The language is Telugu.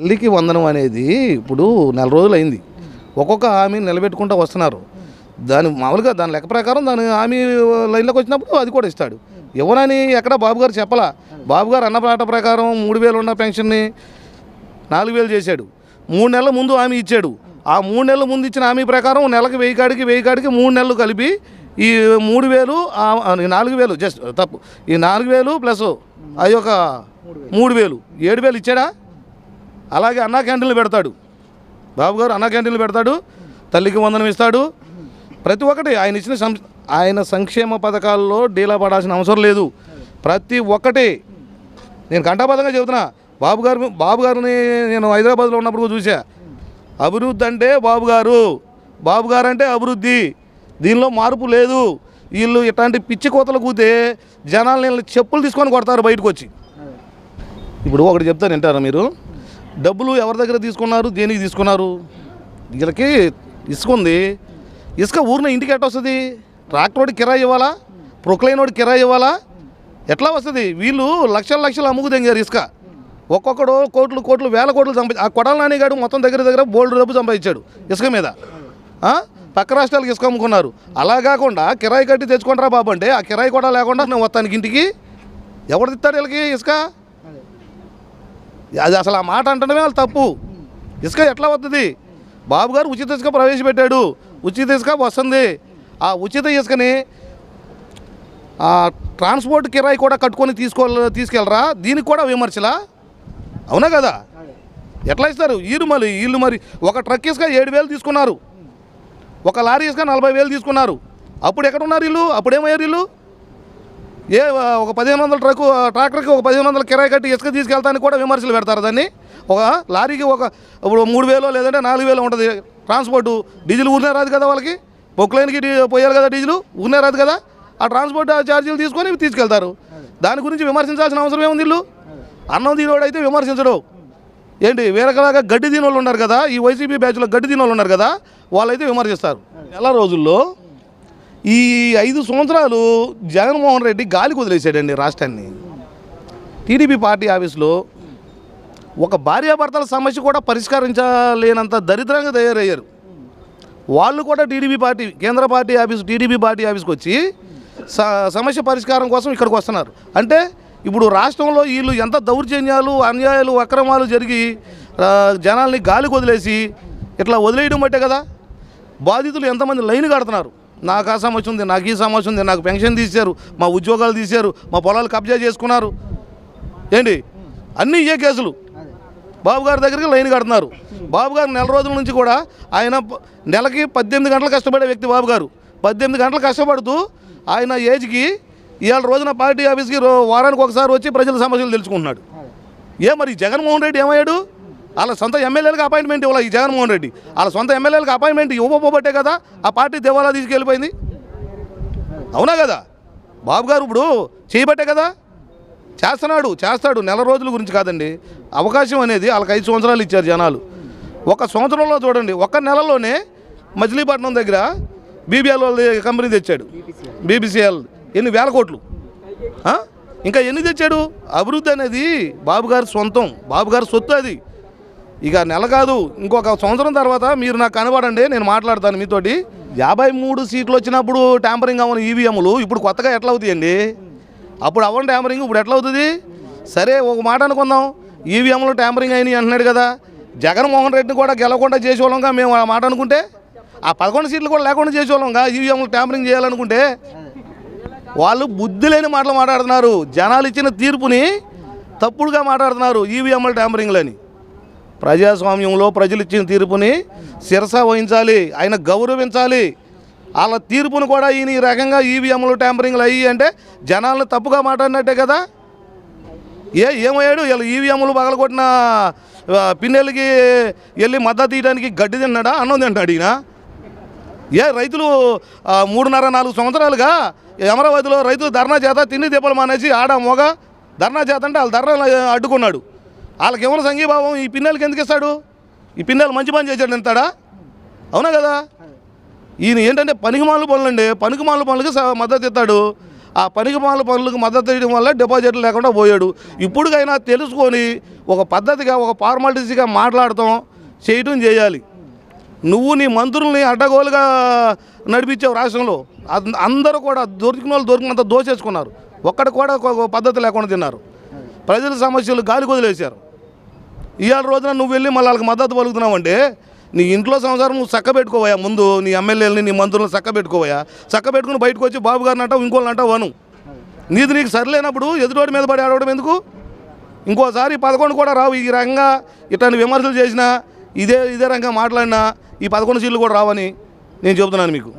తల్లికి వందనం అనేది ఇప్పుడు నెల రోజులు అయింది ఒక్కొక్క హామీని నిలబెట్టుకుంటూ వస్తున్నారు. దాని మామూలుగా దాని లెక్క ప్రకారం దాని హామీ లైన్లోకి వచ్చినప్పుడు అది కూడా ఇస్తాడు. ఎవరని ఎక్కడ బాబు గారు చెప్పలా. బాబు గారు అన్నపాట ప్రకారం మూడు వేలు ఉన్న పెన్షన్ని నాలుగు వేలు చేశాడు. మూడు నెలల ముందు హామీ ఇచ్చాడు. ఆ మూడు నెలల ముందు ఇచ్చిన హామీ ప్రకారం నెలకు వెయ్యి కాడికి వెయ్యి కాడికి మూడు నెలలు కలిపి ఈ మూడు వేలు నాలుగు వేలు జస్ట్ తప్పు. ఈ నాలుగు వేలు ప్లస్ అది ఒక మూడు వేలు. ఏడు వేలు ఇచ్చాడా? అలాగే అన్నా క్యాంటీన్లు పెడతాడు. బాబు గారు అన్నా క్యాంటీన్లు పెడతాడు తల్లికి వందనం ఇస్తాడు. ప్రతి ఒక్కటి ఆయన ఇచ్చిన సం ఆయన సంక్షేమ పథకాల్లో డీలా పడాల్సిన అవసరం లేదు. ప్రతి ఒక్కటి నేను కంఠాబద్ధంగా చెబుతున్నా బాబు గారు బాబు గారిని నేను హైదరాబాద్లో ఉన్నప్పుడు చూసా అభివృద్ధి అంటే బాబు గారు బాబు గారు అంటే అభివృద్ధి. దీనిలో మార్పు లేదు. వీళ్ళు ఇట్లాంటి పిచ్చి కోతలు కూతే జనాలు చెప్పులు తీసుకొని కొడతారు బయటకు వచ్చి ఇప్పుడు ఒకటి చెప్తాను వింటారా మీరు? డబ్బులు ఎవరి దగ్గర తీసుకున్నారు? దేనికి తీసుకున్నారు? వీళ్ళకి ఇసుక ఉంది ఇసుక ఊరిన ఇంటికి ఎట్ట వస్తుంది? ట్రాక్టరోడి కిరాయి ఇవ్వాలా? ప్రొక్లైనోడి కిరాయి ఇవ్వాలా? ఎట్లా వస్తుంది? వీళ్ళు లక్షల లక్షలు అమ్ముకుదెంగారు ఇసుక? ఒక్కొక్కడు కోట్లు కోట్లు వేల కోట్లు సంపాది ఆ కొడాల నానిగాడు మొత్తం దగ్గర దగ్గర బోల్డ్ డబ్బు సంపాదించాడు ఇసుక మీద. పక్క రాష్ట్రాలకు ఇసుక అమ్ముకున్నారు. అలా కాకుండా కిరాయి కట్టి తెచ్చుకుంటారా బాబు అంటే ఆ కిరాయి కూడా లేకుండా నేను వస్తానికి ఇంటికి ఎవరు తిత్తాడు వీళ్ళకి ఇసుక? అది అసలు ఆ మాట అంటడమే వాళ్ళు తప్పు. ఇసుక ఎట్లా వస్తుంది బాబు గారు ఉచిత ఇసుక ప్రవేశపెట్టాడు. ఉచిత ఇసుక వస్తుంది. ఆ ఉచిత ఇసుకని ట్రాన్స్పోర్ట్ కిరాయి కూడా కట్టుకొని తీసుకో తీసుకెళ్ళరా? దీనికి కూడా విమర్శలా? అవునా కదా? ఎట్లా ఇస్తారు? వీళ్ళు మరి వీళ్ళు మరి. ఒక ట్రక్ ఇసుక ఏడు వేలు తీసుకున్నారు. ఒక లారీ ఇసుక నలభై వేలు తీసుకున్నారు. అప్పుడు ఎక్కడ ఉన్నారు వీళ్ళు? అప్పుడేమయ్యారు వీళ్ళు? ఏ ఒక పదిహేను వందల ట్రక్ ట్రాక్టర్కి ఒక పదిహేను వందల కిరాయి కట్టి ఇసుక తీసుకెళ్తానికి కూడా విమర్శలు పెడతారు దాన్ని. ఒక లారీకి ఒక ఇప్పుడు మూడు వేలో లేదంటే నాలుగు వేలో ఉంటుంది. ట్రాన్స్పోర్టు డీజిల్ ఊరినే రాదు కదా వాళ్ళకి. పొక్లైన్కి డీ పోయాలి కదా డీజిల్ ఊరినే రాదు కదా. ఆ ట్రాన్స్పోర్ట్ ఛార్జీలు తీసుకొని తీసుకెళ్తారు. దాని గురించి విమర్శించాల్సిన అవసరం ఏముంది ఇల్లు? అన్నం తినోడు అయితే విమర్శించడు. ఏంటి వేరకలాగా గడ్డి తినోళ్ళు ఉన్నారు కదా ఈ వైసీపీ బ్యాచ్లో గడ్డి తినోళ్ళు ఉన్నారు కదా వాళ్ళైతే విమర్శిస్తారు. నెల రోజుల్లో ఈ ఐదు సంవత్సరాలు జగన్మోహన్ రెడ్డి గాలికి వదిలేసాడండి రాష్ట్రాన్ని. టీడీపీ పార్టీ ఆఫీస్లో ఒక భార్యాభర్తల సమస్య కూడా పరిష్కరించలేనంత దరిద్రంగా తయారయ్యారు. వాళ్ళు కూడా టీడీపీ పార్టీ కేంద్ర పార్టీ ఆఫీస్ టీడీపీ పార్టీ ఆఫీస్కి వచ్చి స- సమస్య పరిష్కారం కోసం ఇక్కడికి వస్తున్నారు. అంటే ఇప్పుడు రాష్ట్రంలో వీళ్ళు ఎంత దౌర్జన్యాలు అన్యాయాలు అక్రమాలు జరిగి జనాల్ని గాలి వదిలేసి ఇట్లా వదిలేయడం బట్టే కదా బాధితులు ఎంతమంది లైన్ కడుతున్నారు. నాకు ఆ సమస్య ఉంది నాకు ఈ సమస్య ఉంది నాకు పెన్షన్ తీశారు మా ఉద్యోగాలు తీశారు మా పొలాలు కబ్జా చేసుకున్నారు. ఏంటి? అన్నీ ఇయ్యే కేసులు. బాబు గారి దగ్గరికి లైన్ కడుతున్నారు. బాబు గారు నెల రోజుల నుంచి కూడా ఆయన నెలకి పద్దెనిమిది గంటలు కష్టపడే వ్యక్తి బాబు గారు. పద్దెనిమిది గంటలు కష్టపడుతూ ఆయన ఏజ్కి ఇవాళ రోజున పార్టీ ఆఫీస్కి వారానికి ఒకసారి వచ్చి ప్రజల సమస్యలు తెలుసుకుంటున్నాడు. ఏ మరి జగన్మోహన్ రెడ్డి ఏమయ్యాడు? వాళ్ళ సొంత ఎమ్మెల్యేలకు అపాయింట్మెంట్ ఇవ్వాలి ఈ జగన్మోహన్ రెడ్డి? వాళ్ళ సొంత ఎమ్మెల్యేలకు అపాయింట్మెంట్ ఇవ్వబోబట్టే కదా ఆ పార్టీ దేవాలా తీసుకెళ్ళిపోయింది అవునా కదా? బాబు గారు ఇప్పుడు చేయబట్టే కదా? చేస్తున్నాడు చేస్తాడు. నెల రోజుల గురించి కాదండి. అవకాశం అనేది వాళ్ళకి ఐదు సంవత్సరాలు ఇచ్చారు జనాలు. ఒక సంవత్సరంలో చూడండి ఒక నెలలోనే మచిలీపట్నం దగ్గర బీబీఎల్ వాళ్ళ కంపెనీ తెచ్చాడు. బీబీసీఎల్. ఎన్ని వేల కోట్లు? ఇంకా ఎన్ని తెచ్చాడు? అభివృద్ధి అనేది బాబుగారి సొంతం. బాబుగారు సొత్తు అది. ఇక నెల కాదు ఇంకొక సంవత్సరం తర్వాత మీరు నాకు కనబడండి నేను మాట్లాడతాను మీతోటి. యాభై మూడు సీట్లు వచ్చినప్పుడు ట్యాంపరింగ్ అవ్వని ఈవీఎంలు ఇప్పుడు కొత్తగా ఎట్లా అవుతాయండి? అప్పుడు అవ్వని ట్యాంపరింగ్ ఇప్పుడు ఎట్లా అవుతుంది? సరే ఒక మాట అనుకుందాం. ఈవీఎంలు ట్యాంపరింగ్ అయినాయి అంటున్నాడు కదా. జగన్మోహన్ రెడ్డిని కూడా గెలవకుండా చేసేవాళ్ళంగా మేము ఆ మాట అనుకుంటే ఆ పదకొండు సీట్లు కూడా లేకుండా చేసేవాళ్ళంగా ఈవీఎంలు ట్యాంపరింగ్ చేయాలనుకుంటే వాళ్ళు బుద్ధి లేని మాటలు మాట్లాడుతున్నారు. జనాలు ఇచ్చిన తీర్పుని తప్పుడుగా మాట్లాడుతున్నారు ఈవీఎంల ట్యాంపరింగ్లని. ప్రజాస్వామ్యంలో ప్రజలు ఇచ్చిన తీర్పుని శిరస వహించాలి ఆయన గౌరవించాలి. వాళ్ళ తీర్పును కూడా ఈయన ఈ రకంగా ఈవీఎంలు ట్యాంపరింగ్లు అయ్యి అంటే జనాలను తప్పుగా మాట్లాడినట్టే కదా? ఏ ఏమయ్యాడు? వీళ్ళు ఈవీఎంలు పగలగొట్టిన పిన్నెలకి వెళ్ళి మద్దతు తీయడానికి గడ్డి తిన్నాడా? అన్నం తింటాడు ఈయన. ఏ రైతులు మూడున్నర నాలుగు సంవత్సరాలుగా అమరావతిలో రైతులు ధర్నా చేత తిండి దీపాలు మానేసి ఆడ మొగ ధర్నా చేత అంటే వాళ్ళు ధర్నా అడ్డుకున్నాడు. వాళ్ళకి ఏమైనా సంఘీభావం ఈ పిన్నెలకి ఎందుకు ఇస్తాడు? ఈ పిన్నెలు మంచి పని చేశాడు ఎంతాడా అవునా కదా? ఈయన ఏంటంటే పనికిమాల పనులండి పనికిమాల పనులకి మద్దతు ఇస్తాడు. ఆ పనికిమాల పనులకు మద్దతు ఇవ్వడం వల్ల డిపాజిట్లు లేకుండా పోయాడు. ఇప్పుడుకైనా తెలుసుకొని ఒక పద్ధతిగా ఒక ఫార్మాలిటీస్గా మాట్లాడటం చేయటం చేయాలి. నువ్వు నీ మంత్రుల్ని అడ్డగోలుగా నడిపించావు రాష్ట్రంలో. అందరూ కూడా దొరికిన వాళ్ళు దొరికినంత దోచేసుకున్నారు ఒక్కడ కూడా ఒక పద్ధతి లేకుండా తిన్నారు. ప్రజల సమస్యలు గాలి వదిలేశారు. ఇవాళ రోజున నువ్వు వెళ్ళి మళ్ళీ వాళ్ళకి మద్దతు పలుకుతున్నావు అంటే నీ ఇంట్లో సంసారం నువ్వు చక్క పెట్టుకోవయా ముందు నీ ఎమ్మెల్యేలని నీ మంత్రులను చక్క పెట్టుకోవయా చక్క పెట్టుకుని బయటకు వచ్చి బాబు గారిని అంటావు ఇంకోళ్ళని అంటావు అను. నీది నీకు సరిలేనప్పుడు ఎదుటోడి మీద పడి ఆడవడం ఎందుకు? ఇంకోసారి పదకొండు కూడా రావు. ఈ రంగా ఇట్లాంటి విమర్శలు చేసినా ఇదే ఇదే రంగా మాట్లాడినా ఈ పదకొండు సీట్లు కూడా రావని నేను చెబుతున్నాను మీకు.